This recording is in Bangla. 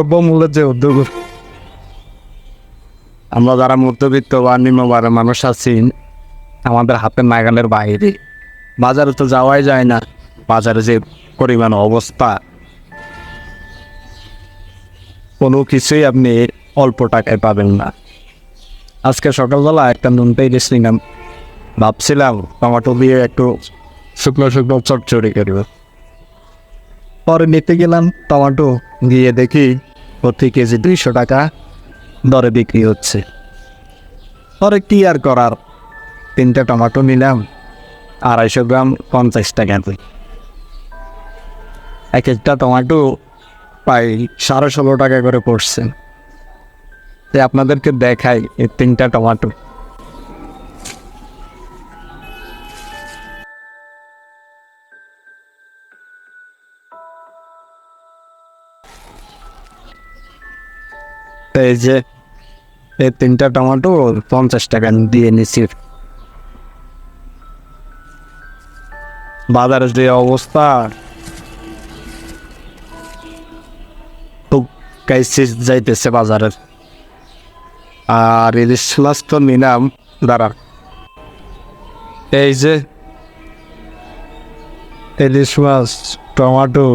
দ্রব্যমূল্যের যে উদ্যোগ আমরা যারা মধ্যবিত্ত বা নিম্নবারের মানুষ আছি, আমাদের হাতের নাগালের বাইরে বাজারে তো যাওয়াই যায় না। বাজারে যে পরিমাণ অবস্থা, কোনো কিছুই আপনি অল্প টাকায় পাবেন না। আজকে সকালবেলা একটা নুন পেয়ে নিলাম ভাবছিলাম টমাটো দিয়ে একটু শুকনো শুকনো চটচড়ি করব। পরে নিতে গেলাম টমাটো, গিয়ে দেখি প্রতি কেজি দুইশো টাকা দরে বিক্রি হচ্ছে। পরে কি আর করার? তিনটা টমাটো নিলাম, আড়াইশো গ্রাম পঞ্চাশ টাকা দিয়ে। এক একটা টমাটো প্রায় সাড়ে ষোলো টাকা করে পড়ছে। তাই আপনাদেরকে দেখাই এই তিনটা টমাটো। এই যে, এই তিনটা টমেটো পঞ্চাশ টাকা দিয়ে নিচ্ছি বাজারের যে অবস্থা কাইসি যাইতেছে বাজারের। আর ইলিশ মাছ তো নিলাম, দাঁড়া। এই যে ইলিশ মাছ টমাটো